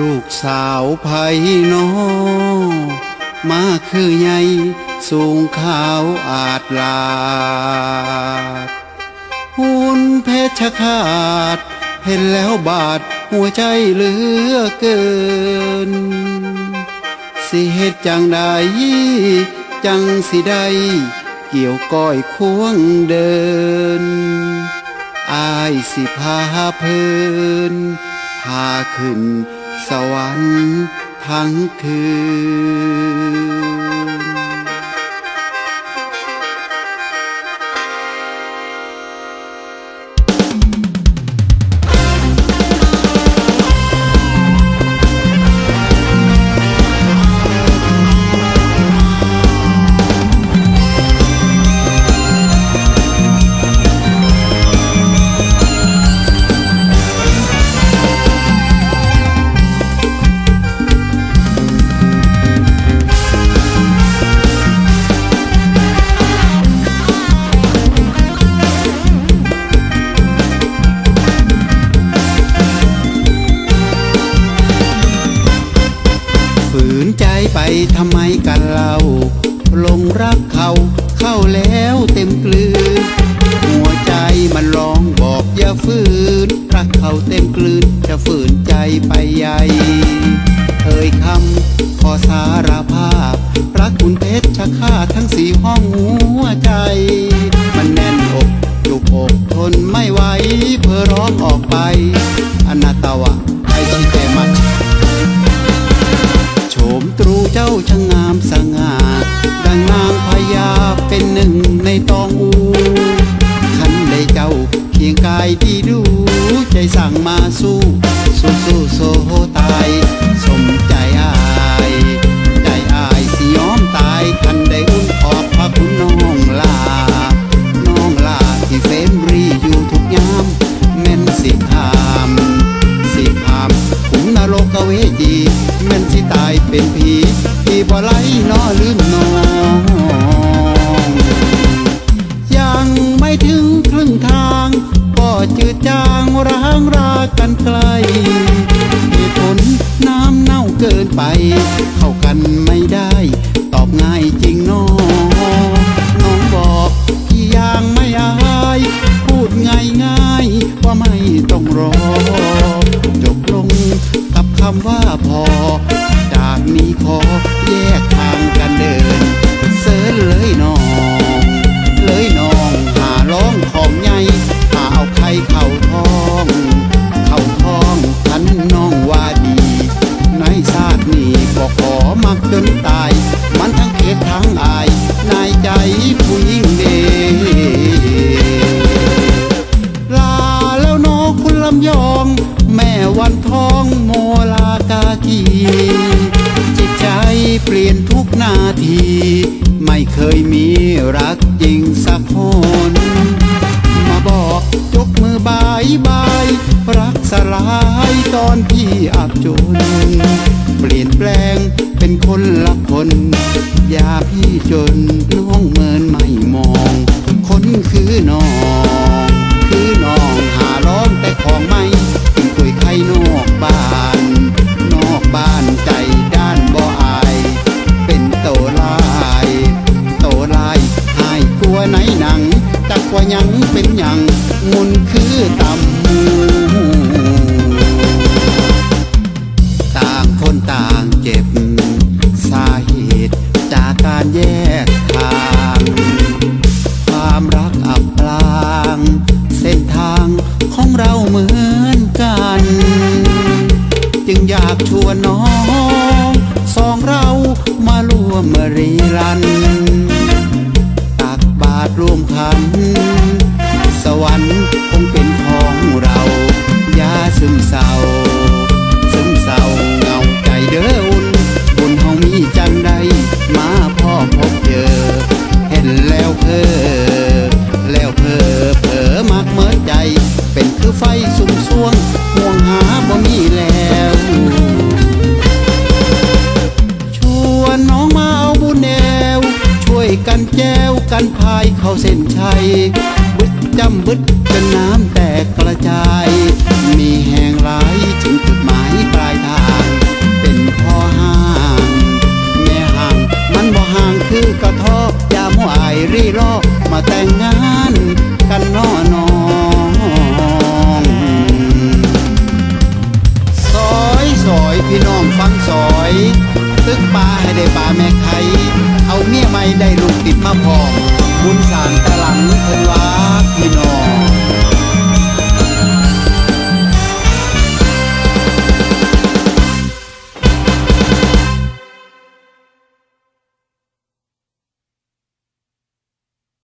ลูกสาวไผ่น้อมาคือใหญ่สูงขาวอาจลาดหุ่นเพชรขาด เห็นแล้วบาดหัวใจเหลือเกิน สิเหตุจังใดจังสิได้เกี่ยวก้อยควงเดิน อายสิพาเพลินพาขึ้น สวรรค์ทั้งคืน งรักเขาเข้าแล้วเต็มกลืน หัวใจมันร้องบอกอย่าฝืน รักเขาเต็มกลืนจะฝืนใจไปใหญ่เอ่ยคำขอสารภาพ รักคุณเพชรชะค่าทั้งสี่ห้องหัวใจ มันแน่นอกจุกอกทนไม่ไหวเพื่อร้องออกไปอนาตาวะ สู้สู้โซตายสมใจอายใจอายสิยอมตายคันได้อุ่นขอบพระคุณน้องลา น้องลาที่เฟมรีอยู่ทุกยามแม่นสิหามสิหามขุมนรกเวจีแม่นสิตายเป็นผีที่บ่ไหลนอลืมน้องยังไม่ถึงครึ่งทาง ก็จืดจางร้างรากันไกล ง่ายง่ายว่าไม่ต้องรอ จบลงกับคำว่าพอ จากนี้ขอแยกทางกันเดิน เสิร์เลยน้อง เลยน้องหาร้องของใหญ่หาเอาไข่เข่าท้อง เข่าท้องทันน้องว่าดี ในชาตินี้ก็ขอมักจนตาย มันทั้งเขตทั้งอาย นายใจผู้หญิงเด ยอง แม่วันทองโมลากากีจิตใจเปลี่ยนทุกนาที ไม่เคยมีรักจริงสักคนมาบอกยกมือบายบาย รักสลายตอนพี่อับจน เปลี่ยนแปลงเป็นคนละคน อย่าพี่จน เส้นทางของเราเหมือนกัน จึงอยากชวนน้อง สองเรามาร่วมรีรัน ตักบาตรร่วมขัน สุมสวงห่วงหาบ่มีแล้ว ชวนน้องมาเอาบุญแนว ช่วยกันแจวกันพายเข้าเส้นชัย บึดจำบึดจนน้ำแตกกระจาย มีแห่งไหลถึงจุดหมาย น้องฟังสอยซึกปลาให้ได้ปลาแม่ไข่เอาเมียไม่ได้ลูกติดมาพอบุญสารตะหลังเพิ่นว่าพี่น้อง